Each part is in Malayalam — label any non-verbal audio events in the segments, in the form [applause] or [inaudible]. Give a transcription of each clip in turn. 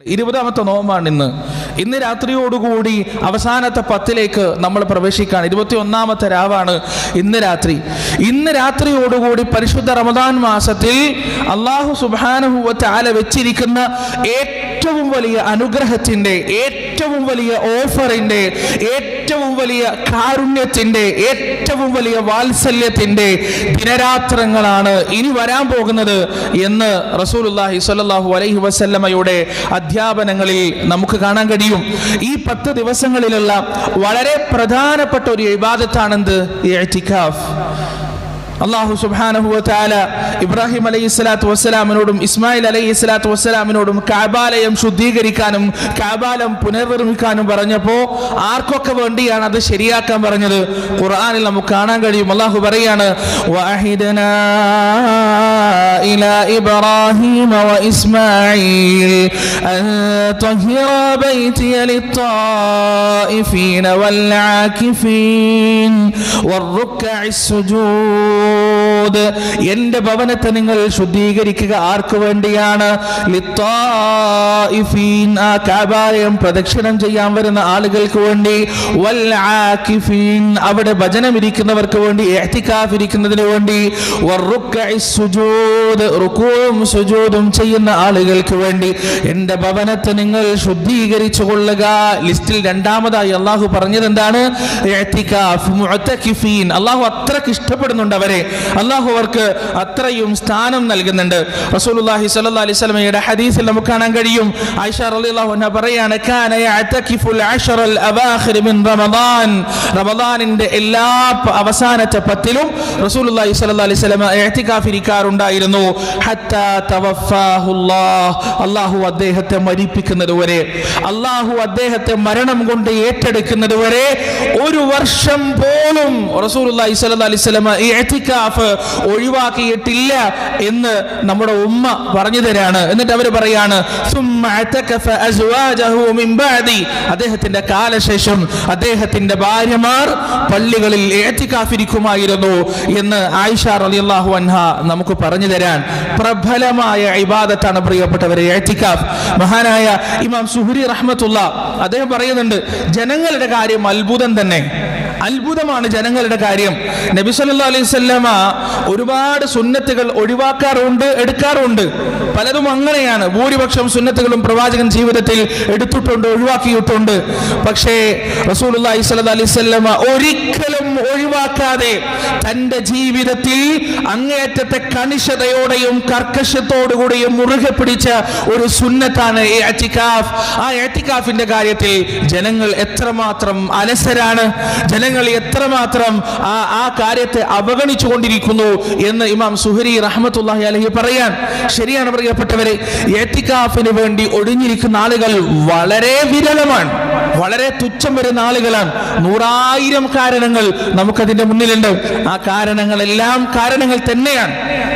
ഇരുപതാമത്തെ നോമ്പാണ് ഇന്ന്. ഇന്ന് രാത്രിയോടുകൂടി അവസാനത്തെ പത്തിലേക്ക് നമ്മൾ പ്രവേശിക്കുകയാണ്. ഇരുപത്തി ഒന്നാമത്തെ രാവാണ് ഇന്ന് രാത്രി. ഇന്ന് രാത്രിയോടുകൂടി പരിശുദ്ധ റമദാൻ മാസത്തിൽ അള്ളാഹു സുബാനുഭവത്തെ ആല വെച്ചിരിക്കുന്ന ഏറ്റവും വലിയ അനുഗ്രഹത്തിന്റെ ഏറ്റവും വലിയ ഓഫറിന്റെ ഏറ്റവും വലിയ കാരുണ്യത്തിന്റെ ഏറ്റവും വലിയ വാത്സല്യത്തിന്റെ ദിനരാത്രങ്ങളാണ് ഇനി വരാൻ പോകുന്നത് എന്ന് റസൂലുല്ലാഹി സ്വല്ലല്ലാഹു അലൈഹി വസല്ലമയുടെ അധ്യാപനങ്ങളിൽ നമുക്ക് കാണാൻ കഴിയും. ഈ പത്ത് ദിവസങ്ങളിലുള്ള വളരെ പ്രധാനപ്പെട്ട ഒരു ഇബാദത്താണെന്ത്? ഇഅ്തികാഫ് അള്ളാഹു സുബ്ഹാനഹു വതആല ഇബ്രാഹിം അലൈഹി സ്വലാത്തു വസ്സലാമിനോടും ഇസ്മായിൽ അലൈഹി സ്വലാത്തു വസ്സലാമിനോടും കാബാലയം ശുദ്ധീകരിക്കാനും കാബാലം പുനർനിർമ്മിക്കാനും പറഞ്ഞപ്പോൾ ആർക്കൊക്കെ വേണ്ടിയാണ് അത് ശരിയാക്കാൻ പറഞ്ഞത് ഖുർആനിൽ നമുക്ക് കാണാൻ കഴിയും അള്ളാഹു പറയാണ് വഅഹിദനാ ഇലാ ഇബ്രാഹിം വഇസ്മായിൽ അൻ طهر بيتي للطائفين والعاكفين والركع السجود എന്റെ ഭവനത്തെ നിങ്ങൾ ശുദ്ധീകരിക്കുക ആർക്കു വേണ്ടിയാണ്? പ്രദക്ഷിണം ചെയ്യാൻ വരുന്ന ആളുകൾക്ക് വേണ്ടി അവിടെ ഭജനം ഇരിക്കുന്നവർക്ക് വേണ്ടി എഹ്തിക്കാഫ് ഇരിക്കുന്നതിന് വേണ്ടി സുജൂദ്, ചെയ്യുന്ന ആളുകൾക്ക് വേണ്ടി എന്റെ ഭവനത്തെ നിങ്ങൾ ശുദ്ധീകരിച്ചു കൊള്ളുക. ലിസ്റ്റിൽ രണ്ടാമതായി അള്ളാഹു പറഞ്ഞത് എന്താണ്. അള്ളാഹു അത്രയ്ക്ക് ഇഷ്ടപ്പെടുന്നുണ്ട് അവരെ. അള്ളാഹു അവർക്ക് അത്രയും സ്ഥാനം നൽകുന്നുണ്ട്. റസൂലുള്ളാഹി സ്വല്ലല്ലാഹി അലൈഹി വസല്ലമയുടെ ഹദീസിൽ നമുക്ക് കാണാൻ കഴിയും. ആയിഷ റളിയല്ലാഹു അൻഹ പറയാണ് കാന യഅതകിഫുൽ അശറൽ അവാഖിർ മിൻ റമദാൻ. റമദാനിന്റെ എല്ലാ അവസാനത്തെ പത്തിലും റസൂലുള്ളാഹി സ്വല്ലല്ലാഹി അലൈഹി വസല്ലമ ഇഅതികാഫ് ഇരിക്കാറുണ്ടായിരുന്നു. ഹത്താ തവഫാഹുല്ലാഹ്. അല്ലാഹു അദ്ദേഹത്തെ മരിപ്പിക്കുന്നത് വരെ അള്ളാഹു അദ്ദേഹത്തെ മരണം കൊണ്ട് ഏറ്റെടുക്കുന്നത് വരെ ഒരു വർഷം പോലും റസൂലുള്ളാഹി സ്വല്ലല്ലാഹി അലൈഹി വസല്ലമ ഇഅ്തികാഫ് ഒഴിവാക്കിയിട്ടില്ല എന്ന് നമ്മുടെ ഉമ്മ പറഞ്ഞു തരാണ്. എന്നിട്ട് അവർ പറയാണ്. അദ്ദേഹത്തിന്റെ കാലശേഷം അദ്ദേഹത്തിന്റെ ഭാര്യമാർ പള്ളികളിൽ ഏറ്റിക്കാഫിരിക്കുമായിരുന്നു എന്ന് ആയിഷ റളിയല്ലാഹു അൻഹ നമുക്ക് പറഞ്ഞു തരാൻ. പ്രബലമായ ഇബാദത്താണ് പ്രിയപ്പെട്ടവരെ ഏറ്റിക്കാഫ്. മഹാനായ ഇമാം സുഹുരി റഹ്മത്തുള്ള അദ്ദേഹം പറയുന്നുണ്ട് ജനങ്ങളുടെ കാര്യം അത്ഭുതം തന്നെ. അത്ഭുതമാണ് ജനങ്ങളുടെ കാര്യം. നബി സല്ലാ അലൈഹി ഒരുപാട് സുന്നത്തുകൾ ഒഴിവാക്കാറുണ്ട് എടുക്കാറുണ്ട്. പലതും അങ്ങനെയാണ്. ഭൂരിപക്ഷം സുന്നത്തുകളും പ്രവാചകൻ ജീവിതത്തിൽ എടുത്തിട്ടുണ്ട് ഒഴിവാക്കിയിട്ടുണ്ട്. പക്ഷേ റസൂലുള്ളാഹി സ്വല്ലല്ലാഹു അലൈഹി വസല്ലമ ഒരിക്കലും ഒഴിവാക്കാതെ തന്റെ ജീവിതത്തിൽ അങ്ങേയറ്റത്തെ കണിശതയോടെയും കർക്കശത്തോടുകൂടിയും മുറുകെ പിടിച്ച ഒരു സുന്നത്താണ് ഈ അറ്റിക്കാഫ് ആ കാര്യത്തിൽ ജനങ്ങൾ എത്രമാത്രം അലസരാണ്? ജനങ്ങൾ എത്രമാത്രം ആ ആ കാര്യത്തെ അവഗണിച്ചു കൊണ്ടിരിക്കുന്നു എന്ന് ഇമാം സുഹരി റഹ്മത്തുള്ളാഹി അലഹി പറയാൻ. ശരിയാണ് പ്രിയപ്പെട്ടവരെ എത്തിക്കാഫിന് വേണ്ടി ഒഴിഞ്ഞിരിക്കുന്ന ആളുകൾ വളരെ വിരളമാണ്. വളരെ തുച്ഛം വരുന്ന ആളുകളാണ്. നൂറായിരം കാരണങ്ങൾ നമുക്കതിന്റെ മുന്നിലുണ്ട്. ആ കാരണങ്ങളെല്ലാം കാരണങ്ങൾ തന്നെയാണ്.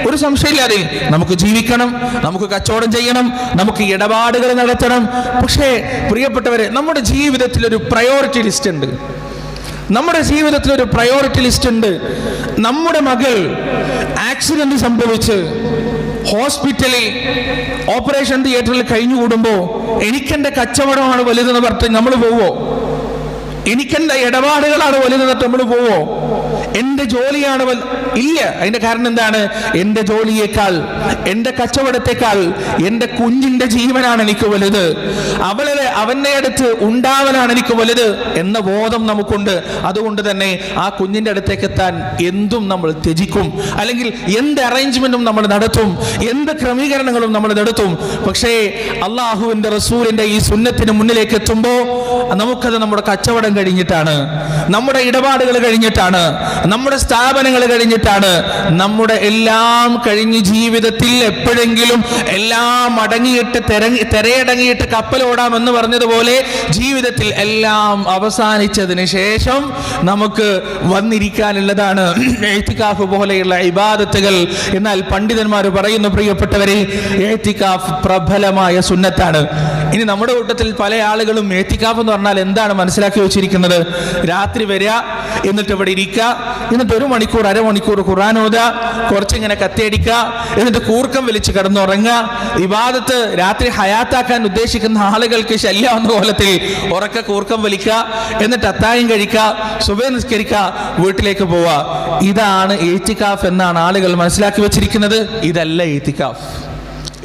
ഒരു സംശയമില്ലാതെ നമുക്ക് ജീവിക്കണം നമുക്ക് കച്ചവടം ചെയ്യണം നമുക്ക് ഇടപാടുകൾ നടത്തണം. പക്ഷേ പ്രിയപ്പെട്ടവരെ നമ്മുടെ ജീവിതത്തിൽ ഒരു പ്രയോറിറ്റി ലിസ്റ്റ് ഉണ്ട്. നമ്മുടെ ജീവിതത്തിൽ ഒരു പ്രയോറിറ്റി ലിസ്റ്റ് ഉണ്ട്. നമ്മുടെ മകൾ ആക്സിഡന്റ് സംഭവിച്ച് ഹോസ്പിറ്റലിൽ ഓപ്പറേഷൻ തിയേറ്ററിൽ കഴിഞ്ഞുകൂടുമ്പോൾ എനിക്കെന്റെ കച്ചവടമാണ് വലുതെന്ന് പറഞ്ഞ് നമ്മൾ പോവോ? എനിക്കെന്റെ ഇടപാടുകളാണ് വലുതെന്നിട്ട് നമ്മൾ പോവോ? എന്റെ ജോലിയാണ് ഇല്ല. അതിന്റെ കാരണം എന്താണ്? എന്റെ ജോലിയേക്കാൾ എന്റെ കച്ചവടത്തെക്കാൾ എന്റെ കുഞ്ഞിന്റെ ജീവനാണ് എനിക്ക് വലുത്. അവളെ അവന്റെ അടുത്ത് ഉണ്ടാവലാണ് എനിക്ക് വലുത് എന്ന ബോധം നമുക്കുണ്ട്. അതുകൊണ്ട് തന്നെ ആ കുഞ്ഞിന്റെ അടുത്തേക്ക് എത്താൻ എന്തും നമ്മൾ ത്യജിക്കും. അല്ലെങ്കിൽ എന്ത് അറേഞ്ച്മെന്റും നമ്മൾ നടത്തും എന്ത് ക്രമീകരണങ്ങളും നമ്മൾ നടത്തും. പക്ഷേ അള്ളാഹുവിന്റെ റസൂലിന്റെ ഈ സുന്നത്തിന് മുന്നിലേക്ക് എത്തുമ്പോൾ നമുക്കത് നമ്മുടെ കച്ചവടം കഴിഞ്ഞിട്ടാണ്. നമ്മുടെ ഇടപാടുകൾ കഴിഞ്ഞിട്ടാണ്. നമ്മുടെ സ്ഥാപനങ്ങൾ കഴിഞ്ഞിട്ടാണ് നമ്മുടെ എല്ലാം കഴിഞ്ഞ് ജീവിതത്തിൽ എപ്പോഴെങ്കിലും എല്ലാം അടങ്ങിയിട്ട് തെരങ്ങി തെരയടങ്ങിയിട്ട് കപ്പലോടാമെന്ന് പറഞ്ഞതുപോലെ ജീവിതത്തിൽ എല്ലാം അവസാനിച്ചതിന് ശേഷം നമുക്ക് വന്നിരിക്കാനുള്ളതാണ് [clears throat] എഴുത്തിക്കാഫ് പോലെയുള്ള ഇബാദത്തുകൾ. എന്നാൽ പണ്ഡിതന്മാർ പറയുന്നു പ്രിയപ്പെട്ടവരെ എഴുത്തിക്കാഫ് പ്രബലമായ സുന്നത്താണ്. ഇനി നമ്മുടെ കൂട്ടത്തിൽ പല ആളുകളും എഴുത്തിക്കാഫ് എന്ന് പറഞ്ഞാൽ എന്താണ് മനസ്സിലാക്കി വെച്ചിരിക്കുന്നത്? രാത്രി വരിക എന്നിട്ട് ഇവിടെ ഇരിക്കുക എന്നിട്ട് ഒരു മണിക്കൂർ അരമണിക്കൂർ മണിക്കൂർ ഖുർആൻ ഓത കുറച്ചിങ്ങനെ കത്തിയടിക്കുക എന്നിട്ട് കൂർക്കം വലിച്ച് കിടന്നുറങ്ങുക. വിവാദത്ത് രാത്രി ഹയാത്താക്കാൻ ഉദ്ദേശിക്കുന്ന ആളുകൾക്ക് ശല്യാവുന്ന കോലത്തിൽ ഉറക്ക കൂർക്കം വലിക്കുക എന്നിട്ട് അത്തായം കഴിക്കുക സുബേ നിസ്കരിക്കുക വീട്ടിലേക്ക് പോവുക. ഇതാണ് ഏറ്റിക്കാഫ് എന്നാണ് ആളുകൾ മനസ്സിലാക്കി വെച്ചിരിക്കുന്നത്. ഇതല്ല ഏറ്റിക്കാഫ്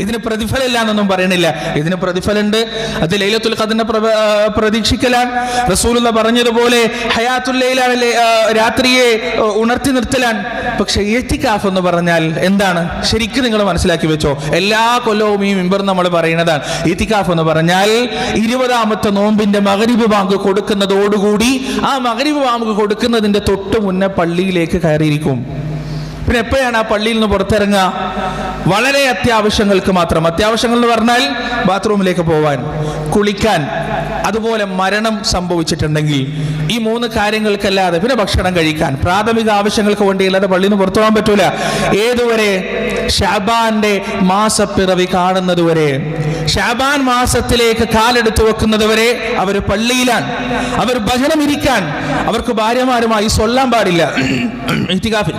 ഇതിന് പ്രതിഫലമില്ല എന്നൊന്നും പറയണില്ല. ഇതിന് പ്രതിഫലമുണ്ട്. അത് ലൈലത്തുൽ ഖദറിനെ പ്രതീക്ഷിക്കലാണ്. റസൂലുള്ള പറഞ്ഞതുപോലെ ഹയാത്തുൽ ലൈലാണ് രാത്രിയെ ഉണർത്തി നിർത്തലാൻ പക്ഷെ ഏറ്റിക്കാഫ് എന്ന് പറഞ്ഞാൽ എന്താണ്? ശരിക്കും നിങ്ങൾ മനസ്സിലാക്കി വെച്ചോ. എല്ലാ കൊല്ലവും ഈ മിമ്പർ നമ്മൾ പറയുന്നതാണ്. ഏറ്റിക്കാഫ് എന്ന് പറഞ്ഞാൽ ഇരുപതാമത്തെ നോമ്പിന്റെ മകരിബ് ബാങ്ക് കൊടുക്കുന്നതോടുകൂടി ആ മകരിബ് ബാങ്ക് കൊടുക്കുന്നതിന്റെ തൊട്ട് മുന്നേ പള്ളിയിലേക്ക് കയറിയിരിക്കും. പിന്നെ എപ്പോഴാണ് ആ പള്ളിയിൽ നിന്ന് പുറത്തിറങ്ങുക? വളരെ അത്യാവശ്യങ്ങൾക്ക് മാത്രം. അത്യാവശ്യങ്ങൾ എന്ന് പറഞ്ഞാൽ ബാത്റൂമിലേക്ക് പോവാൻ കുളിക്കാൻ അതുപോലെ മരണം സംഭവിച്ചിട്ടുണ്ടെങ്കിൽ ഈ മൂന്ന് കാര്യങ്ങൾക്കല്ലാതെ പിന്നെ ഭക്ഷണം കഴിക്കാൻ പ്രാഥമിക ആവശ്യങ്ങൾക്ക് വേണ്ടി അല്ലാതെ പള്ളിയിൽ നിന്ന് പുറത്തു പോകാൻ പറ്റൂല. ഏതുവരെ? ഷാബാന്റെ മാസപ്പിറവി കാണുന്നതുവരെ. ഷാബാൻ മാസത്തിലേക്ക് കാലെടുത്ത് വെക്കുന്നതുവരെ അവർ പള്ളിയിലാണ്. അവർ ഭജനം ഇരിക്കാൻ അവർക്ക് ഭാര്യമാരുമായി സൊല്ലാൻ പാടില്ല. [clears throat] ഇത്തികാഫിൽ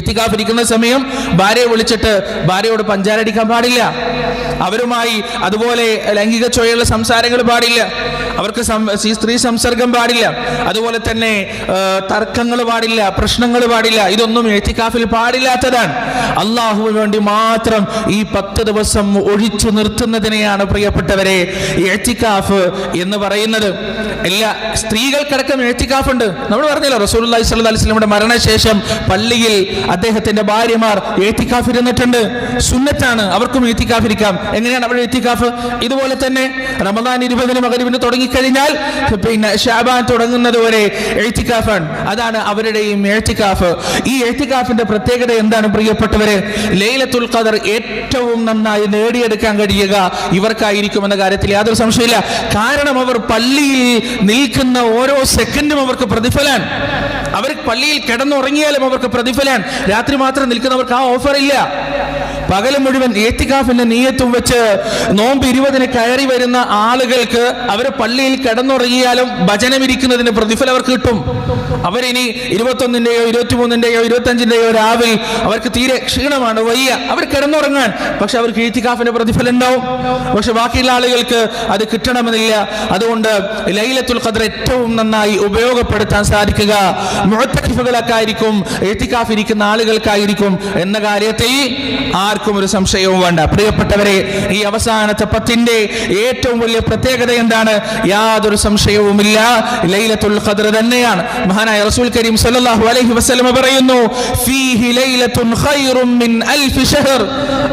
ഇത്തികാഫ് ഇരിക്കുന്ന സമയം ഭാര്യയെ വിളിച്ചിട്ട് ഭാര്യയോട് പഞ്ചാരടിക്കാൻ പാടില്ല. അവരുമായി അതുപോലെ ലൈംഗിക ചൊയ്യുള്ള സംസാരങ്ങൾ പാടില്ല. അവർക്ക് സ്ത്രീ സംസർഗം പാടില്ല. അതുപോലെ തന്നെ തർക്കങ്ങൾ പാടില്ല പ്രശ്നങ്ങൾ പാടില്ല. ഇതൊന്നും എത്തിക്കാഫിൽ പാടില്ലാത്തതാണ്. അള്ളാഹുവിന് വേണ്ടി മാത്രം ഈ പത്ത് ദിവസം ഒഴിച്ചു നിർത്തുന്നതിനെയാണ് പ്രിയപ്പെട്ടവരെ എത്തിക്കാഫ് എന്ന് പറയുന്നത്. എല്ലാ സ്ത്രീകൾക്കടക്കം എത്തിക്കാഫ് ഉണ്ട് നമ്മൾ പറഞ്ഞല്ലോ റസൂൽ അലൈഹി സ്വലമിയുടെ മരണശേഷം പള്ളിയിൽ അദ്ദേഹത്തിന്റെ ഭാര്യമാർ എഴുത്തിക്കാഫിരുന്നിട്ടുണ്ട് സുന്നത്താണ്. അവർക്കും എഴുത്തിക്കാഫിരിക്കാം. എങ്ങനെയാണ് അവരുടെ എഴുത്തിക്കാഫ്? ഇതുപോലെ തന്നെ റമദാൻ ഇരുപതിന് മകരിവിന് തുടങ്ങിക്കഴിഞ്ഞാൽ പിന്നെ ഷാബാൻ തുടങ്ങുന്നത് വരെ എഴുത്തിക്കാഫാണ്. അതാണ് അവരുടെയും എഴുത്തിക്കാഫ്. ഈ എഴുത്തിക്കാഫിന്റെ പ്രത്യേകത എന്താണ് പ്രിയപ്പെട്ടവരെ? ലൈലത്തുൽ ഖദർ ഏറ്റവും നന്നായി നേടിയെടുക്കാൻ കഴിയുക ഇവർക്കായിരിക്കും എന്ന കാര്യത്തിൽ യാതൊരു സംശയമില്ല കാരണം അവർ പള്ളിയിൽ നിൽക്കുന്ന ഓരോ സെക്കൻഡും അവർക്ക് പ്രതിഫലാണ് അവർ പള്ളിയിൽ കിടന്നുറങ്ങിയാലും അവർക്ക് പ്രതിഫലം. രാത്രി മാത്രം നിൽക്കുന്നവർക്ക് ആ ഓഫർ ഇല്ല. പകൽ മുഴുവൻ ഏത്തിക്കാഫിന്റെ നീയത്തും വെച്ച് നോമ്പ് ഇരുപതിന് കയറി വരുന്ന ആളുകൾക്ക് അവർ പള്ളിയിൽ കിടന്നുറങ്ങിയാലും ഭജനമിരിക്കുന്നതിന് പ്രതിഫലം അവർക്ക് കിട്ടും. അവരിനി ഇരുപത്തൊന്നിന്റെയോ ഇരുപത്തിമൂന്നിന്റെയോ ഇരുപത്തഞ്ചിന്റെയോ രാവിൽ അവർക്ക് തീരെ ക്ഷീണമാണ് വയ്യ. അവർ കിടന്നുറങ്ങാൻ. പക്ഷെ അവർക്ക് ഏത്തിക്കാഫിന്റെ പ്രതിഫലം ഉണ്ടാവും. പക്ഷെ ബാക്കിയുള്ള ആളുകൾക്ക് അത് കിട്ടണമെന്നില്ല. അതുകൊണ്ട് ലൈലത്തുൽ ഖദർ ഏറ്റവും നന്നായി ഉപയോഗപ്പെടുത്താൻ സാധിക്കുക. മുഴത്തക്കിഫുകളൊക്കെ എത്തിക്കാഫ് ഇരിക്കുന്ന ആളുകൾക്കായിരിക്കും എന്ന കാര്യത്തെ കാര്യത്തിൽ ആർക്കും ഒരു സംശയവും വേണ്ട. പ്രിയപ്പെട്ടവരെ ഈ അവസാനത്തെ പത്തിന്റെ ഏറ്റവും വലിയ പ്രത്യേകത എന്താണ്? യാതൊരു സംശയവുമില്ല. ലൈലത്തുൽ ഖദർ തന്നെയാണ്. മഹാനായ റസൂൽ കരീം സല്ലല്ലാഹു അലൈഹി വസല്ലമ പറയുന്നു ഫീഹി ലൈലത്തുൻ ഖൈറും മിൻ അൽഫി ഷഹർ.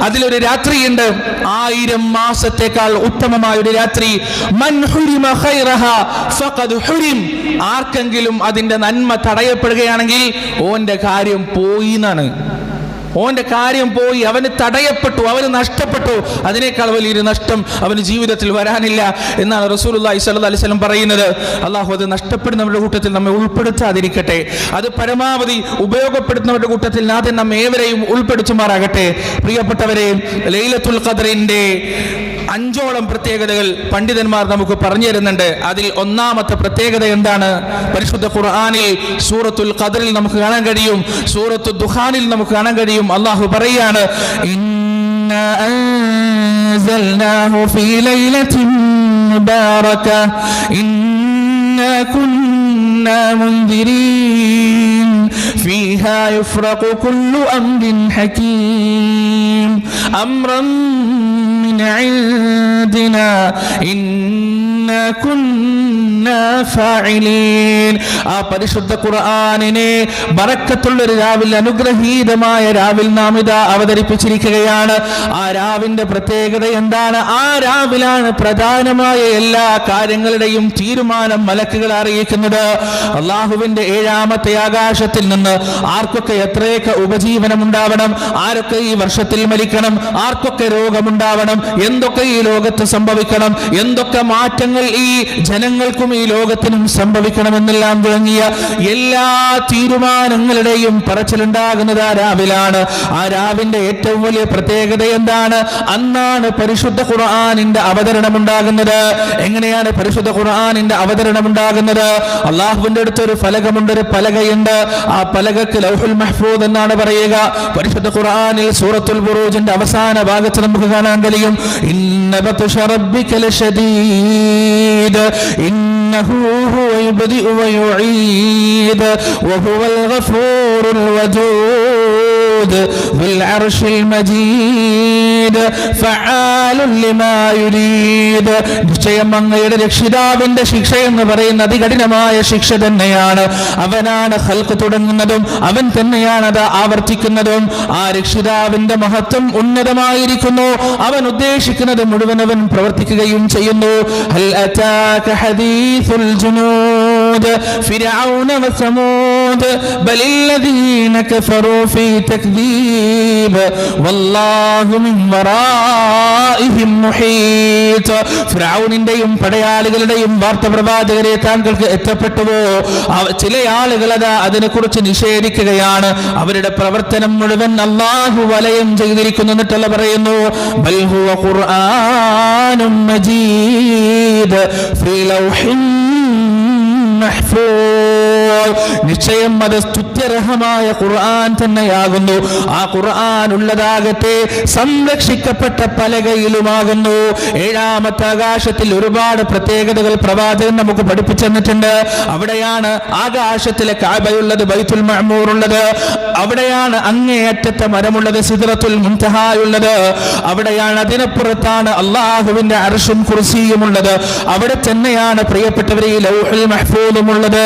അതിലൊരു രാത്രിയുണ്ട്. ആയിരം മാസത്തേക്കാൾ ഉത്തമമായ ഒരു രാത്രി. മൻ ഹുരിമ ഖൈറഹ ഫഖദ് ഹുരിം. ആർക്കെങ്കിലും അതിന്റെ നന്മ തടയപ്പെടുകയാണെങ്കിൽ ഓന്റെ കാര്യം പോയി എന്നാണ് ഓന്റെ കാര്യം പോയി അവന് തടയപ്പെട്ടു അവന് നഷ്ടപ്പെട്ടു. അതിനേക്കാൾ വലിയൊരു നഷ്ടം അവന് ജീവിതത്തിൽ വരാനില്ല എന്നാണ് റസൂലുള്ളാഹി സ്വല്ലല്ലാഹി അലൈഹി വസല്ലം പറയുന്നത്. അള്ളാഹു അത് നഷ്ടപ്പെടുന്നവരുടെ കൂട്ടത്തിൽ നമ്മെ ഉൾപ്പെടുത്താതിരിക്കട്ടെ. അത് പരമാവധി ഉപയോഗപ്പെടുത്തുന്നവരുടെ കൂട്ടത്തിൽ നാഥൻ നമ്മെ ഏവരെയും ഉൾപ്പെടുത്തുമാറാകട്ടെ. പ്രിയപ്പെട്ടവരെ ലൈലത്തുൽ ഖദറിന്റെ അഞ്ചോളം പ്രത്യേകതകൾ പണ്ഡിതന്മാർ നമുക്ക് പറഞ്ഞു തരുന്നുണ്ട്. അതിൽ ഒന്നാമത്തെ പ്രത്യേകത എന്താണ്? പരിശുദ്ധ ഖുർആാനിൽ സൂറത്തുൽ ഖദറിൽ നമുക്ക് കാണാൻ കഴിയും. സൂറത്തു ദുഹാനിൽ നമുക്ക് കാണാൻ കഴിയും. അള്ളാഹു പറയാണ് "ഇന്നാ അൻസൽനാഹു ഫീ ലൈലത്തിൻ മുബാറക ഇന്നാ കുന്നാ മുൻദിരീൻ فيها يفرق كل أمر حكيم أمرا من عندنا إنا كنا فاعلين ആ പരിശുദ്ധ ഖുർആാനിനെ ബറക്കത്തുള്ള ഒരു രാവിൽ അനുഗ്രഹീതമായ രാവിൽ നാം ഇതാ അവതരിപ്പിച്ചിരിക്കുകയാണ്. ആ രാവിന്റെ പ്രത്യേകത എന്താണ്? ആ രാവിലാണ് പ്രധാനമായ എല്ലാ കാര്യങ്ങളുടെയും തീരുമാനം മലക്കുകൾ അറിയിക്കുന്നത്. അള്ളാഹുവിന്റെ ഏഴാമത്തെ ആകാശത്തിൽ നിന്ന് ആർക്കൊക്കെ എത്രയൊക്കെ ഉപജീവനം ഉണ്ടാവണം ആരൊക്കെ ഈ വർഷത്തിൽ മരിക്കണം? ആർക്കൊക്കെ രോഗമുണ്ടാവണം? എന്തൊക്കെ ഈ ലോകത്ത് സംഭവിക്കണം? എന്തൊക്കെ മാറ്റങ്ങൾ കാര്യങ്ങൾ ഈ ജനങ്ങൾക്കും ഈ ലോകത്തിനും സംഭവിക്കണമെന്നെല്ലാം തുടങ്ങിയ എല്ലാ തീരുമാനങ്ങളുടെയും പറച്ചിലുണ്ടാകുന്നത് ആ രാവിലാണ്. ആ രാവിന്റെ ഏറ്റവും വലിയ പ്രത്യേകത എന്താണ്? അന്നാണ് പരിശുദ്ധ ഖുർആാനിന്റെ അവതരണം ഉണ്ടാകുന്നത് എങ്ങനെയാണ് പരിശുദ്ധ ഖുർആാനിന്റെ അവതരണം ഉണ്ടാകുന്നത് അള്ളാഹുവിന്റെ അടുത്ത് ഒരു ഫലകമുണ്ട് ഒരു പലകയുണ്ട്. ആ പലകക്ക് ലൗഹുൽ മഹ്ഫൂദ് എന്നാണ് പറയുക. പരിശുദ്ധ ഖുർആാനിൽ സൂറത്തുൽ ബുറൂജിന്റെ അവസാന ഭാഗത്ത് നമുക്ക് കാണാൻ കഴിയും. ഇന്ന ഷറബിക്കൽ റബ്ബിക يعيد إنه هو يبدئ ويعيد وهو الغفور الودود. بالعرش المجيد. നിശ്ചയം അങ്ങയുടെ രക്ഷിതാവിന്റെ ശിക്ഷ എന്ന് പറയുന്ന അതികഠിനമായ ശിക്ഷ തന്നെയാണ്. അവനാണ് ഹൽക്ക് തുടങ്ങുന്നതും അവൻ തന്നെയാണ് അത് ആവർത്തിക്കുന്നതും. ആ രക്ഷിതാവിന്റെ മഹത്വം ഉന്നതമായിരിക്കുന്നു. അവൻ ഉദ്ദേശിക്കുന്നത് മുഴുവൻ അവൻ പ്രവർത്തിക്കുകയും ചെയ്യുന്നു. ഹൽ ഹദീസുൽ ജുനൂദ് ഫിർഔന വസമൂദ് ബൽ الذين كفروا في تكذيب والله من ورائهم محيط ഫിറഔനിന്റെയും പടയാളികളുടെയും വാർത്ത പ്രവാചകരെ താങ്കൾക്ക് എത്തപ്പെട്ടുവോ അവ- ചില ആളുകൾ അതാ അതിനെക്കുറിച്ച് നിഷേധിക്കുകയാണ് അവരുടെ പ്രവർത്തനം മുഴുവൻ അള്ളാഹു വലയം ചെയ്തിരിക്കുന്നു എന്നിട്ടല്ല പറയുന്നു ബൽ ഹുവ ഖുർആനും മജീദ് ഫീ ലൗഹിൻ മഹ്ഫൂദ്. നിശ്ചയം അത് സ്തുത്യർഹമായ ഖുർആൻ തന്നെയാകുന്നു. ആ ഖുർആൻ ഉള്ളതാകട്ടെ സംരക്ഷിക്കപ്പെട്ട പലകയിലുമാകുന്നു ഏഴാമത്തെ ആകാശത്തിൽ ഒരുപാട് പ്രത്യേകതകൾ പ്രവാചകൻ നമുക്ക് പഠിപ്പിച്ചു തന്നിട്ടുണ്ട്. അവിടെയാണ് ആകാശത്തിലെ കാബയുള്ളത് ബൈത്തുൽ മഹമൂർ ഉള്ളത്. അവിടെയാണ് അങ്ങേയറ്റത്തെ മരമുള്ളത് സിദ്റത്തുൽ മുൻതഹായുള്ളത് അവിടെയാണ് അതിനപ്പുറത്താണ് അള്ളാഹുവിന്റെ അർഷും കുർസിയും ഉള്ളത്. അവിടെ തന്നെയാണ് പ്രിയപ്പെട്ടവരെ ഈ ലൗഹുൽ മഹ്ഫൂദും ഉള്ളത്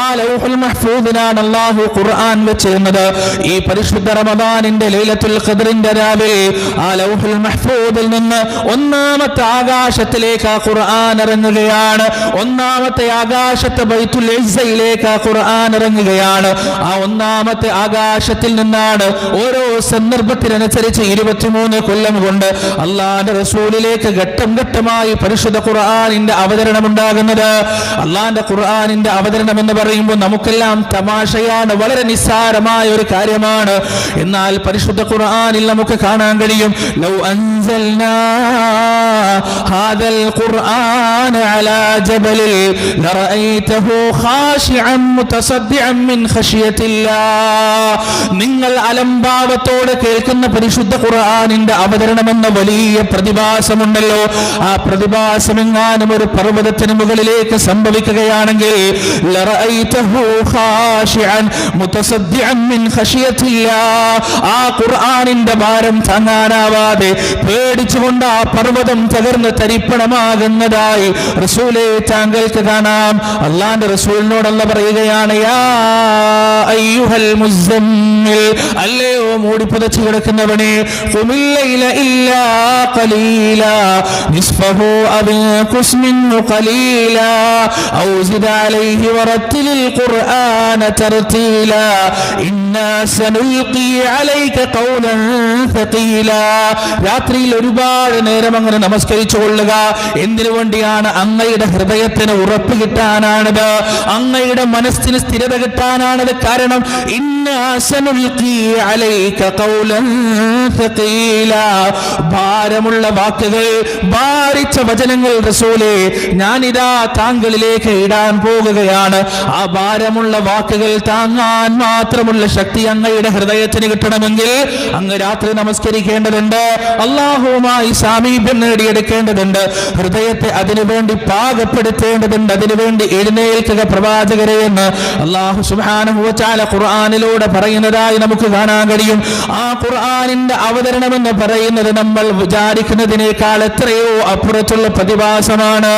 ആ ലൗഹുൽ മഹ്ഫൂദിനാണ് അള്ളാഹു ഖുർആൻ വെച്ചിരുന്നത്. ഈ പരിശുദ്ധ റമദാനിന്റെ ലൈലത്തുൽ ഖദ്റിന്റെ രാവിലെ ആ ലൗഹുൽ മഹ്ഫൂദിൽ നിന്ന് ഒന്നാമത്തെ ആകാശത്തിലേക്ക് ആ ഖുർആൻ ഇറങ്ങുകയാണ്. ഒന്നാമത്തെ ആകാശത്തെ ബൈത്തുൽ ഇസ്സയിലേക്ക് ആ ഖുർആൻ ഇറങ്ങുകയാണ്. ആ ഒന്നാമത്തെ ആകാശത്തിൽ നിന്നാണ് ഓരോ സന്ദർഭത്തിനനുസരിച്ച് ഇരുപത്തിമൂന്ന് കൊല്ലം കൊണ്ട് അള്ളാന്റെ റസൂലിലേക്ക് ഘട്ടം ഘട്ടമായി പരിശുദ്ധ ഖുർആനിന്റെ അവതരണം ഉണ്ടാകുന്നത് അള്ളാന്റെ ഖുർആനിന്റെ അവതരണം എന്ന് പറയുമ്പോൾ നമുക്കെല്ലാം തമാശയാണ് വളരെ നിസ്സാരമായ ഒരു കാര്യമാണ്. എന്നാൽ പരിശുദ്ധ ഖുർആാനിൽ നമുക്ക് കാണാൻ കഴിയും ലൗ അൻസൽനാ ഹാദൽ ഖുർആന അലാ ജബലിൽ خاشعا متصدعا من മിൻ الله നിങ്ങൾ അലംഭാവത്തോടെ കേൾക്കുന്ന പരിശുദ്ധ ഖുർആനിന്റെ അവതരണം എന്ന വലിയ പ്രതിഭാസമുണ്ടല്ലോ. ആ പ്രതിഭാസം എങ്ങാനും ഒരു പർവതത്തിന് മുകളിലേക്ക് സംഭവിക്കുകയാണെങ്കിൽ ആ ഖുർആനിന്റെ ഭാരം താങ്ങാനാവാതെ പേടിച്ചുകൊണ്ട് ആ പർവതം തകർന്ന് തരിപ്പണമാകുന്നതായി റസൂലെ പ്രിയരെ താങ്കൾക്ക് കാണാം അള്ളാന്റെ റസൂലിനോടല്ല പറയുകയാണ് അല്ലയോ മൂടി പുതച്ചു കിടക്കുന്നവനെ രാത്രിയിൽ ഒരുപാട് നേരം അങ്ങനെ നമസ്കരിച്ചു കൊള്ളുക. എന്തിനു വേണ്ടിയാണ് അങ്ങയുടെ ഹൃദയത്തിന് ഉറപ്പ് കിട്ടാനാണിത്. അങ്ങയുടെ മനസ്സിന് സ്ഥിരത കിട്ടാനാണിത് കാരണം. ഭാരമുള്ള വാക്കുകൾ ഭാരിച്ച വചനങ്ങൾ റസൂലെ ഞാനിതാ താങ്കളിലേക്ക് ഇടാൻ പോകുകയാണ്. ആ ഭാരമുള്ള വാക്കുകൾ താങ്ങാൻ മാത്രമുള്ള ശക്തി അങ്ങയുടെ ഹൃദയത്തിന് കിട്ടണമെങ്കിൽ അങ്ങ് രാത്രി നമസ്കരിക്കേണ്ടതുണ്ട്. അള്ളാഹുവുമായി സാമീപ്യം നേടിയെടുക്കേണ്ടതുണ്ട്. ഹൃദയത്തെ അതിനുവേണ്ടി പാക പാകപ്പെടുത്തേണ്ടതുണ്ട് അതിനുവേണ്ടി എഴുന്നേൽക്കുക പ്രവാചകരെ എന്ന് അള്ളാഹു സുബാനുഭവച്ചാല ഖുർആാനിലൂടെ പറയുന്നതായി നമുക്ക് കാണാൻ കഴിയും. ആ ഖുർആാനിന്റെ അവതരണം എന്ന് പറയുന്നത് നമ്മൾ വിചാരിക്കുന്നതിനേക്കാൾ എത്രയോ അപ്പുറത്തുള്ള പ്രതിഭാസമാണ്.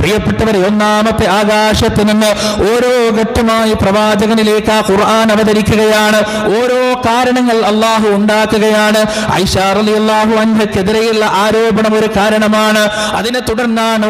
പ്രിയപ്പെട്ടവരെ ഒന്നാമത്തെ ആകാശത്ത് നിന്ന് ഓരോ ഘട്ടമായി പ്രവാചകനിലേക്ക് ആ ഖുർആൻ അവതരിക്കുകയാണ്. ഓരോ കാരണങ്ങൾ അള്ളാഹു ഉണ്ടാക്കുകയാണ്. ഐഷാറലി അള്ളാഹു അൻഹക്കെതിരെയുള്ള ആരോപണം ഒരു കാരണമാണ്. അതിനെ തുടർന്നാണ്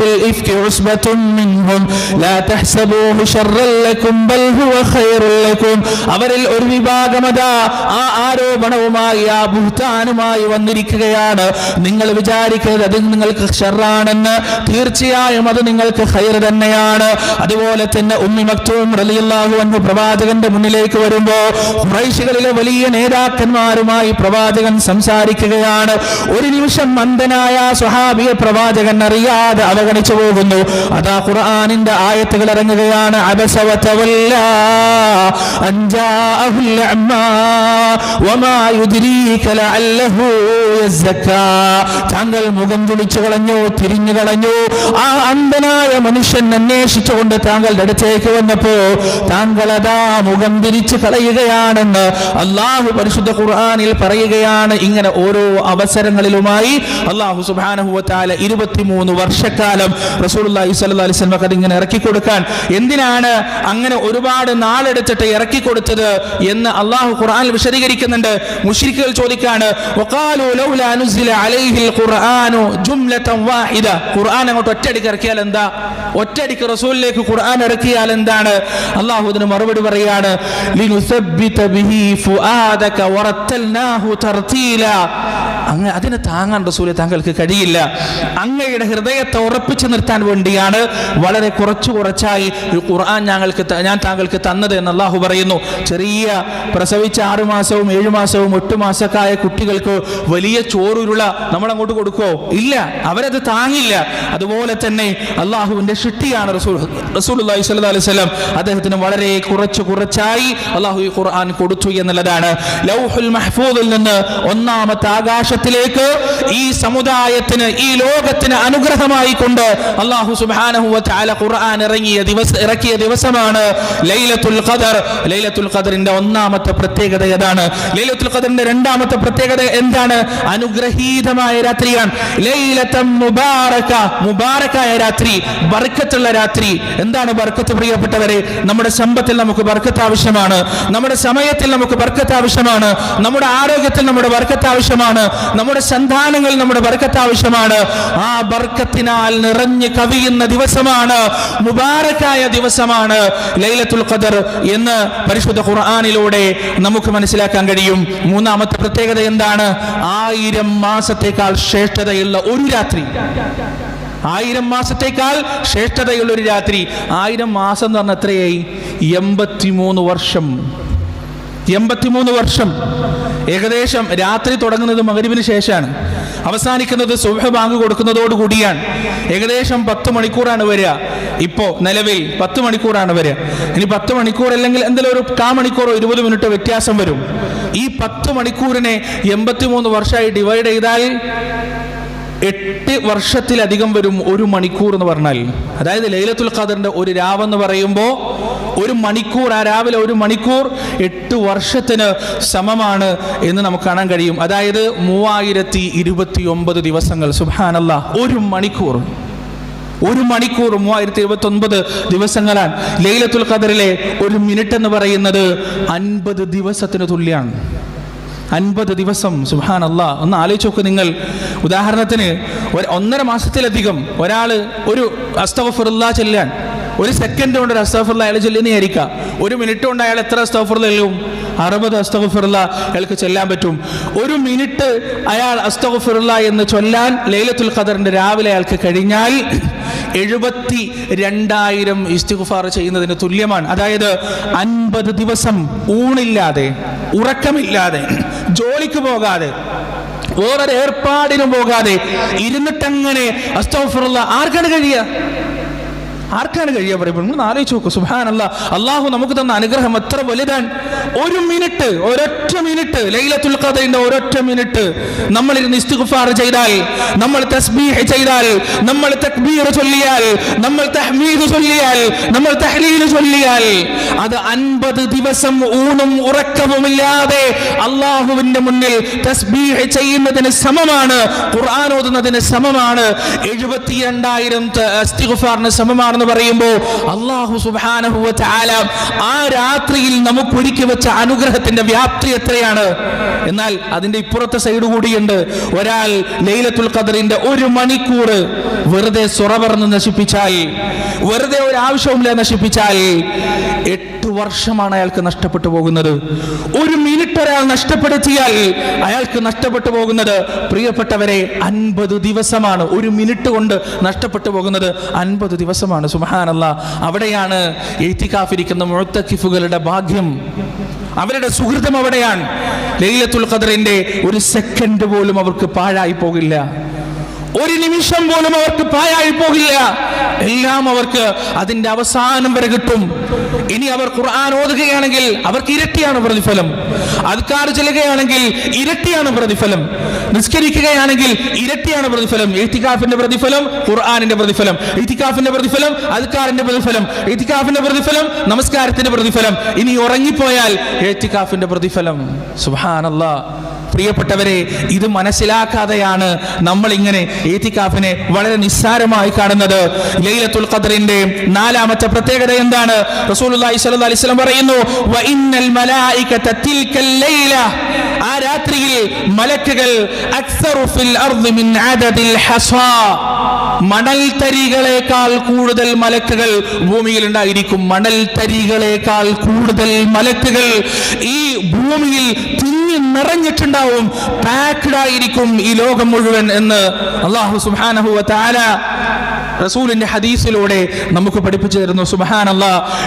ബിൽ ഇഫ്കി ഉസ്ബത്തും മിൻഹും ലാ തഹ്സബൂഹു ശർറൻ ലക്കും ബൽ ഹുവ ഖൈറുൻ ലക്കും അവരിൽ ഒരു വിഭാഗമതാ ആ ആരോപണവുമായി ആ ബുഹ്താനുമായി വന്നിരിക്കുകയാണ്. നിങ്ങൾ വിചാരിക്കരുത് അത് നിങ്ങൾക്ക് ഷെറാണെന്ന് തീർച്ചയായും അത് നിങ്ങൾക്ക് ഹൈർ തന്നെയാണ്. അതുപോലെ തന്നെ ഉമ്മി മക്തൂം റളിയല്ലാഹു അൻഹു പ്രവാചകന്റെ മുന്നിലേക്ക് വരുമ്പോ ഖുറൈശികളിലെ വലിയ നേതാക്കന്മാരുമായി പ്രവാചകൻ സംസാരിക്കുകയാണ്. ഒരു നിമിഷം മന്ദനായ സ്വഹാബിയ പ്രവാചകൻ അറിയാതെ അവഗണിച്ചു പോകുന്നു. അതാ ഖുർആാനിന്റെ ആയത്തുകൾ ഇറങ്ങുകയാണ്. താങ്കൾ മുഖം തുളിച്ചു കളഞ്ഞു തിരിഞ്ഞു കളഞ്ഞു ആ അന്ധനായ മനുഷ്യൻ അന്വേഷിച്ചുകൊണ്ട് താങ്കളുടെ അടുത്തേക്ക് വന്നപ്പോ താങ്കൾ അതാ മുഖം തിരിച്ചു കളയുകയാണെന്ന് അള്ളാഹു പരിശുദ്ധ ഖുർആാനിൽ പറയുകയാണ്. ഇങ്ങനെ ഓരോ അവസരങ്ങളിലുമായി അള്ളാഹു സുബാനഹുവത്താല ഇരുപത്തിമൂന്ന് വർഷക്കാലം അലൈഹി വസല്ലം അത് ഇങ്ങനെ ഇറക്കി കൊടുക്കാൻ. എന്തിനാണ് അങ്ങനെ ഒരുപാട് നാളെടുത്തിട്ട് ഇറക്കി കൊടുത്തത് എന്ന് അള്ളാഹു ഖുർആനിൽ വിശദീകരിക്കുന്നുണ്ട്. മുശ്രിക്കുകൾ ചോദിക്കാണ് ഒറ്റടിക്ക് ഖുർആൻ അങ്ങോട്ട് ഒറ്റയടിക്ക് ഇറക്കിയാൽ എന്താ? ഒറ്റയടിക്ക് റസൂലിലേക്ക് ഖുർആൻ ഇറക്കിയാൽ എന്താണ്? അള്ളാഹു ഇതിന് മറുപടി പറയാണ് ലിനുസബ്ബിത ബിഹി ഫുആദക വറത്തൽനാഹു തർതീല അങ്ങ് അതിനെ താങ്ങാൻ റസൂലെ താങ്കൾക്ക് കഴിയില്ല. അങ്ങയുടെ ഹൃദയത്തെ ഉറപ്പിച്ചു നിർത്താൻ വേണ്ടിയാണ് വളരെ കുറച്ചു കുറച്ചായി ഖുർആൻ ഞങ്ങൾക്ക് ഞാൻ താങ്കൾക്ക് തന്നത് എന്ന് അള്ളാഹു പറയുന്നു. ചെറിയ പ്രസവിച്ച ആറു മാസവും ഏഴു മാസവും എട്ട് മാസക്കായ കുട്ടികൾക്ക് വലിയ ചോറുരുള നമ്മൾ അങ്ങോട്ട് കൊടുക്കോ ഇല്ല. അവരത് താങ്ങില്ല. അതുപോലെ തന്നെ അള്ളാഹുവിന്റെ ഷിട്ടിയാണ് റസൂൽ റസൂൽ അലൈഹി സ്വലം അദ്ദേഹത്തിന് വളരെ കുറച്ച് കുറച്ചായി അള്ളാഹു ഖുർആൻ കൊടുത്തു എന്നുള്ളതാണ്. ലൗഹുൽ മഹ്ഫൂദിൽ നിന്ന് ഒന്നാമത്തെ ആകാശത്തിലേക്ക് ഈ സമുദായത്തിന് ഈ ലോകത്തിന് അനുഗ്രഹമായി കൊണ്ട് അള്ളാഹു സുബ്ഹാനഹു വ തആല ഖുർആൻ ഇറങ്ങിയ ദിവസം ഇറക്കിയ ദിവസമാണ് ലൈലത്തുൽ ഖദർ. ലൈലത്തുൽ ഖദറിന്റെ ഒന്നാമത്തെ പ്രത്യേകത ഏതാണ്? ലൈലത്തുൽ ഖദറിന്റെ രണ്ടാമത്തെ പ്രത്യേകത എന്താണ്? അനുഗ്രഹീതമായ രാത്രിയാണ്. മുബാറക മുബാറക്കായ രാത്രി ബർക്കത്തുള്ള രാത്രി. എന്താണ് ബർക്കത്ത് പ്രിയപ്പെട്ടവരെ? നമ്മുടെ സമ്പത്തിൽ നമുക്ക് ബർക്കത്ത് ആവശ്യമാണ്. നമ്മുടെ സമയത്തിൽ നമുക്ക് ബർക്കത്ത് ആവശ്യമാണ്. നമ്മുടെ ആരോഗ്യത്തിൽ നമ്മുടെ ബർക്കത്ത് ആവശ്യമാണ്. നമ്മുടെ സന്താനങ്ങൾ നമ്മുടെ ബർക്കത്ത് ആവശ്യമാണ്. ആ ബർക്കത്തിനാൽ നിറഞ്ഞ് കവിയുന്ന ദിവസമാണ്. മുബാറക്കായ ദിവസമാണ്. ലൈലത്തുൽ ഖദർ എന്ന് പരിശുദ്ധ ഖുർആാനിലൂടെ നമുക്ക് മനസ്സിലാക്കാൻ കഴിയും. മൂന്നാമത്തെ പ്രത്യേകത എന്താണ്? ആയിരം മാസത്തേക്കാൾ ശ്രേഷ്ഠതയുള്ള ഒരു രാത്രി. ആയിരം മാസത്തേക്കാൾ ശ്രേഷ്ഠതയുള്ള ഒരു രാത്രി. ആയിരം മാസം എന്ന് പറഞ്ഞാൽ എത്രയായി? എൺപത്തിമൂന്ന് വർഷം. എൺപത്തിമൂന്ന് വർഷം ഏകദേശം രാത്രി തുടങ്ങുന്നത് മകരിവിന് ശേഷമാണ്. അവസാനിക്കുന്നത് സുബഹ ബാങ്ക് കൊടുക്കുന്നതോട് കൂടിയാണ് ഏകദേശം പത്ത് മണിക്കൂറാണ് വരിക. ഇപ്പോൾ നിലവിൽ പത്ത് മണിക്കൂറാണ് വരിക. ഇനി പത്ത് മണിക്കൂർ അല്ലെങ്കിൽ എന്തെങ്കിലും ഒരു കാ മണിക്കൂറോ ഇരുപത് മിനിറ്റ് വ്യത്യാസം വരും. ഈ പത്ത് മണിക്കൂറിനെ എൺപത്തിമൂന്ന് വർഷമായി ഡിവൈഡ് ചെയ്താൽ എട്ട് വർഷത്തിലധികം വരും ഒരു മണിക്കൂർ എന്ന് പറഞ്ഞാൽ. അതായത് ലൈലത്തുൽ ഖദറിന്റെ ഒരു രാവെന്ന് പറയുമ്പോൾ ഒരു മണിക്കൂർ ആ രാവിലെ ഒരു മണിക്കൂർ എട്ട് വർഷത്തിന് സമമാണ് എന്ന് നമുക്ക് കാണാൻ കഴിയും. അതായത് മൂവായിരത്തി ഇരുപത്തി ഒമ്പത് ദിവസങ്ങൾ. സുബാനല്ല ഒരു മണിക്കൂർ. ഒരു മണിക്കൂർ മൂവായിരത്തി ഇരുപത്തി ഒൻപത് ദിവസങ്ങളാണ്. ലൈലത്തുൽ ഖദറിലെ ഒരു മിനിറ്റ് എന്ന് പറയുന്നത് അൻപത് ദിവസത്തിന് തുല്യമാണ് അൻപത് ദിവസം സുഹാൻ അള്ളാ ഒന്ന് ആലോചിച്ച് നോക്ക് നിങ്ങൾ. ഉദാഹരണത്തിന് ഒന്നര മാസത്തിലധികം ഒരാൾ ഒരു അസ്തഫുറുല്ലാ ചെല്ലാൻ ഒരു സെക്കൻഡ് കൊണ്ട് ഒരു അസ്തഫറുല്ല അയാൾ ചെല്ലുന്ന വിചാരിക്കുക ഒരു മിനിറ്റ് കൊണ്ട് അയാൾ എത്ര അസ്തഫുറുള്ള ചെല്ലും? അറുപത് അസ്തഫുറുള്ള അയാൾക്ക് ചെല്ലാൻ പറ്റും. ഒരു മിനിറ്റ് അയാൾ അസ്തഫുറുള്ള എന്ന് ചൊല്ലാൻ ലൈലത്തുൽ ഖദറിന്റെ രാവിലെ അയാൾക്ക് കഴിഞ്ഞാൽ എഴുപത്തി രണ്ടായിരം ഇസ്തിഗുഫാർ ചെയ്യുന്നതിന് തുല്യമാണ്. അതായത് അൻപത് ദിവസം ഊണില്ലാതെ ഉറക്കമില്ലാതെ ജോലിക്ക് പോകാതെ വേറൊരു ഏർപ്പാടിനും പോകാതെ ഇരുന്നിട്ടങ്ങനെ അസ്തോഫറുള്ള ആർക്കാണ് കഴിയുക? ആർക്കാണ് കഴിയുക പറയുമ്പോൾ നിങ്ങൾ ആലോചിച്ച് നോക്കൂ. സുഹാനല്ല അള്ളാഹു നമുക്ക് തന്ന അനുഗ്രഹം എത്ര വലുതാണ്? ഒരു മിനിറ്റ് ഒരൊറ്റ മിനിറ്റ് ലൈലത്തുൽ ഖദറിന്റെ ഒരൊറ്റ മിനിറ്റ്. നമ്മൾ ഇരുന്ന് ഇസ്തിഗ്ഫാർ ചെയ്താൽ നമ്മൾ തസ്ബീഹ് ചെയ്താൽ നമ്മൾ തക്ബീർ ചൊല്ലിയാൽ നമ്മൾ തഹ്മീദ് ചൊല്ലിയാൽ നമ്മൾ തഹ്ലീൽ ചൊല്ലിയാൽ അത് അൻപത് ദിവസം ഊണും ഉറക്കവുമില്ലാതെ അള്ളാഹുവിന്റെ മുന്നിൽ തസ്ബീഹ് ചെയ്യുന്നതിന് സമമാണ് ഖുർആൻ ഓതുന്നതിന് സമമാണ് എഴുപത്തി രണ്ടായിരം ഇസ്തിഗ്ഫാറിന് സമമാണ് ദിവസമാണെന്ന് പറയുമ്പോൾ അള്ളാഹു സുബാനഹുവ ചാല ആ രാത്രിയിൽ നമുക്ക് ഒരുക്കി വെച്ച അനുഗ്രഹത്തിന്റെ വ്യാപ്തി എത്രയാണ്? എന്നാൽ അതിന്റെ ഇപ്പുറത്തെ സൈഡ് കൂടിയുണ്ട്. ഒരാൾ ലൈലത്തുൽ ഖദറിന്റെ ഒരു മണിക്കൂർ വെറുതെ സുറ നശിപ്പിച്ചാൽ വെറുതെ ഒരു ആവശ്യവുമില്ല നശിപ്പിച്ചാൽ എട്ട് വർഷമാണ് അയാൾക്ക് നഷ്ടപ്പെട്ടു പോകുന്നത്. ഒരു മിനിറ്റ് ഒരാൾ നഷ്ടപ്പെടുത്തിയാൽ അയാൾക്ക് നഷ്ടപ്പെട്ടു പോകുന്നത് പ്രിയപ്പെട്ടവരെ അൻപത് ദിവസമാണ്. ഒരു മിനിറ്റ് കൊണ്ട് നഷ്ടപ്പെട്ടു പോകുന്നത് അൻപത് ദിവസമാണ്. സുബഹാനല്ല അവിടെയാണ് എയ്ത്തിക്കാഫിരിക്കുന്ന മുഴത്തക്കിഫുകളുടെ ഭാഗ്യം. അവരുടെ സുഹൃതം അവിടെയാണ്. ലൈലത്തുൽ ഖദറിന്റെ ഒരു സെക്കൻഡ് പോലും അവർക്ക് പാഴായി പോകില്ല. ഒരു നിമിഷം പോലും അവർക്ക് പ്രായമായി പോകില്ല. എല്ലാം അവർക്ക് അതിന്റെ അവസാനം വരെ കിട്ടും. ഇനി അവർ ഖുർആൻ ഓതുകയാണെങ്കിൽ അവർക്ക് ഇരട്ടിയാണ് പ്രതിഫലം. അദ്കാർ ചെല്ലുകയാണെങ്കിൽ ഇരട്ടിയാണ് പ്രതിഫലം. നിസ്കരിക്കുകയാണെങ്കിൽ ഇരട്ടിയാണ് പ്രതിഫലം. എത്തിക്കാഫിന്റെ പ്രതിഫലം ഖുർആാനിന്റെ പ്രതിഫലം. എത്തിക്കാഫിന്റെ പ്രതിഫലം അദ്കാറിന്റെ പ്രതിഫലം. എത്തിക്കാഫിന്റെ പ്രതിഫലം നമസ്കാരത്തിന്റെ പ്രതിഫലം. ഇനി ഉറങ്ങിപ്പോയാൽ ഏറ്റിക്കാഫിന്റെ പ്രതിഫലം. സുഹാനല്ലാ പ്രിയപ്പെട്ടവരെ ഇത് മനസ്സിലാക്കാതെയാണ് നമ്മൾ ഇങ്ങനെ ഏത്തിക്കാഫിനെ വളരെ നിസ്സാരമായി കാണുന്നത്. ലൈലത്തുൽ ഖദറിന്റെ നാലാമത്തെ പ്രത്യേകത എന്താണ്? റസൂലുള്ളാഹി സ്വല്ലല്ലാഹി അലൈഹി വസല്ലം പറയുന്നു വ ഇന്നൽ മലായികത തിൽക്കൽ ലൈല. ആ രാത്രിയിൽ മലക്കുകൾ അക്സറു ഫിൽ അർദ് മിൻ അദദിൽ ഹസാ. മണൽ തരികളെക്കാൾ കൂടുതൽ മലക്കുകൾ ഭൂമിയിൽ ഉണ്ടായിരിക്കും മണൽ തരികളെക്കാൾ കൂടുതൽ മലക്കുകൾ ഈ ഭൂമിയിൽ തിങ്ങി നിറഞ്ഞിട്ടുണ്ടാവും പാക്ഡ് ആയിരിക്കും ഈ ലോകം മുഴുവൻ എന്ന് അള്ളാഹു സുബ്ഹാനഹു വ തആല റസൂലിന്റെ ഹദീസിലൂടെ നമുക്ക് പഠിപ്പിച്ചു തരുന്നു. സുബഹാൻ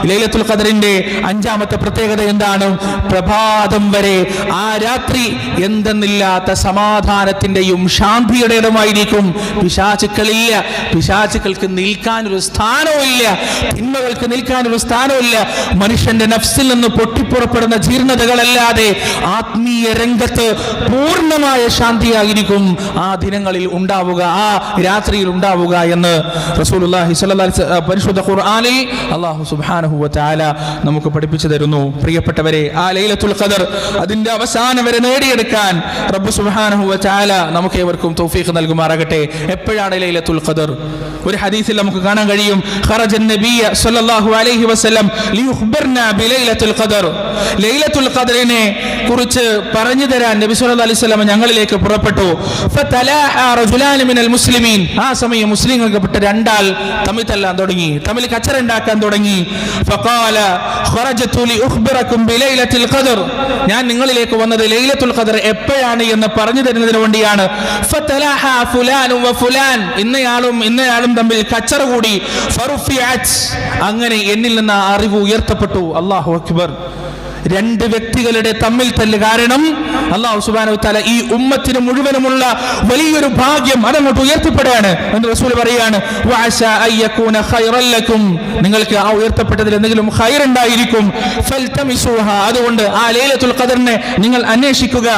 ലൈലത്തുൽ ഖദറിന്റെ അഞ്ചാമത്തെ പ്രത്യേകത എന്താണ്? പ്രഭാതം വരെ ആ രാത്രി എന്തെന്നില്ലാത്ത സമാധാനത്തിന്റെയും ശാന്തിയുടേതുമായിരിക്കും പിശാചുക്കളില്ല. പിശാചുക്കൾക്ക് നിൽക്കാൻ നിൽക്കാനൊരു സ്ഥാനവുമില്ല. തിന്മകൾക്ക് നിൽക്കാൻ നിൽക്കാനൊരു സ്ഥാനമില്ല മനുഷ്യന്റെ നഫ്സിൽ നിന്ന് പൊട്ടിപ്പുറപ്പെടുന്ന ജീർണതകളല്ലാതെ ആത്മീയ രംഗത്ത് പൂർണമായ ശാന്തിയായിരിക്കും ആ ദിനങ്ങളിൽ ഉണ്ടാവുക ആ രാത്രിയിൽ ഉണ്ടാവുക എന്ന് വസല്ലം പരിശുദ്ധ ഖുർആനിൽ അല്ലാഹു സുബ്ഹാനഹു വതആല നമുക്ക് പഠിപ്പിച്ചു തരുന്നു. പ്രിയപ്പെട്ടവരെ ആ ലൈലത്തുൽ ഖദർ അതിന്റെ അവസാനം വരെ നേടിയെടുക്കാൻ റബ്ബ് സുബ്ഹാനഹു വതആല തആല നമുക്ക് ഏവർക്കും തൗഫീഖ് നൽകുമാറാകട്ടെ. എപ്പോഴാണ് ലൈലത്തുൽ ഖദർ? ഒരു ഹദീസിൽ നമുക്ക് കാണാൻ കഴിയും. ഖറജൻ നബിയ സല്ലല്ലാഹു അലൈഹി വസല്ലം ലിയുഖ്ബിർനാ ബിലൈലത്തുൽ ഖദർ. ലൈലത്തുൽ ഖദറിനെ കുറിച്ച് പറഞ്ഞു തരാൻ നബി സല്ലല്ലാഹു അലൈഹി വസല്ലം ഞങ്ങളിലേക്ക് പുറപ്പെട്ടു. ഫതലാഹ റജുലാൻ മിനൽ മുസ്ലിമീൻ. ആ സമയം മുസ്ലിങ്ങൾക്കപ്പെട്ട രണ്ടാൾ തമ്മിൽ തല്ലാൻ തുടങ്ങി. തമ്മിൽ കച്ചറുണ്ടാക്കാൻ തുടങ്ങി. ഫഖാല ഖറജതു ലിഉഖ്ബിറകും ബിലൈലത്തുൽ ഖദർ. ഞാൻ നിങ്ങളിലേക്ക് വന്നത് ലൈലത്തുൽ ഖദർ എപ്പോഴാണ് എന്ന് പറഞ്ഞു തരുന്നതിന് വേണ്ടിയാണ്. ഫതലാഹ ഫുലാനും വഫുലാൻ ഫുലാൻ. ഇന്നയാളും ഇന്നയാളും തമ്മിൽ കച്ചറ കൂടി അങ്ങനെ എന്നിൽ നിന്ന് അറിവ് ഉയർത്തപ്പെട്ടു അള്ളാഹു അക്ബർ രണ്ട് വ്യക്തികളുടെ തമ്മിൽ തല്ല് കാരണം അള്ളാഹു സുബാന ഈ ഉമ്മത്തിന് മുഴുവനുമുള്ള വലിയൊരു ഭാഗ്യം അതങ്ങോട്ട് ഉയർത്തിപ്പെടുകയാണ് എന്ന് റസൂൽ പറയാണ്. നിങ്ങൾക്ക് ആ ഉയർത്തപ്പെട്ടതിൽ എന്തെങ്കിലും ഖൈർ ഉണ്ടായിരിക്കും. അതുകൊണ്ട് ആ ലൈലത്തുൽ ഖദറിനെ നിങ്ങൾ അന്വേഷിക്കുക.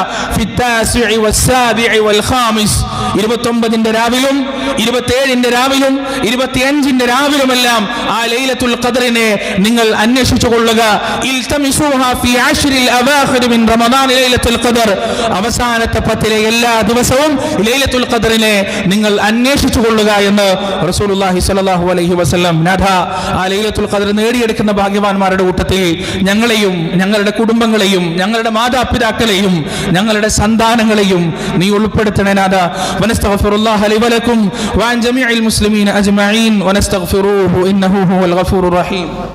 ഇരുപത്തൊമ്പതിന്റെ രാവിലും ഇരുപത്തിയേഴിന്റെ രാവിലും ഇരുപത്തിയഞ്ചിന്റെ രാവിലുമെല്ലാം ആ ലൈലത്തുൽ ഖദറിനെ നിങ്ങൾ അന്വേഷിച്ചു കൊള്ളുക അവസാനത്തെ പത്തിലെ എല്ലാ ദിവസവും ലൈലത്തുൽ ഖദറിനെ നിങ്ങൾ അന്വേഷിച്ചു കൊള്ളുക എന്ന് റസൂലുള്ളാഹി സ്വല്ലല്ലാഹു അലൈഹി വസല്ലം നാഥ ആ ലൈലത്തുൽ ഖദർ നേടിയെടുക്കുന്ന ഭാഗ്യവാന്മാരുടെ കൂട്ടത്തിൽ ഞങ്ങളെയും ഞങ്ങളുടെ കുടുംബങ്ങളെയും ഞങ്ങളുടെ മാതാപിതാക്കളെയും ഞങ്ങളുടെ സന്താനങ്ങളെയും നീ ഉൾപ്പെടുത്തണേ നാഥ. വനസ്തഗ്ഫിറുല്ലാഹി ലി വലക്കും وعن جميع المسلمين أجمعين ونستغفروه إنه هو الغفور الرحيم.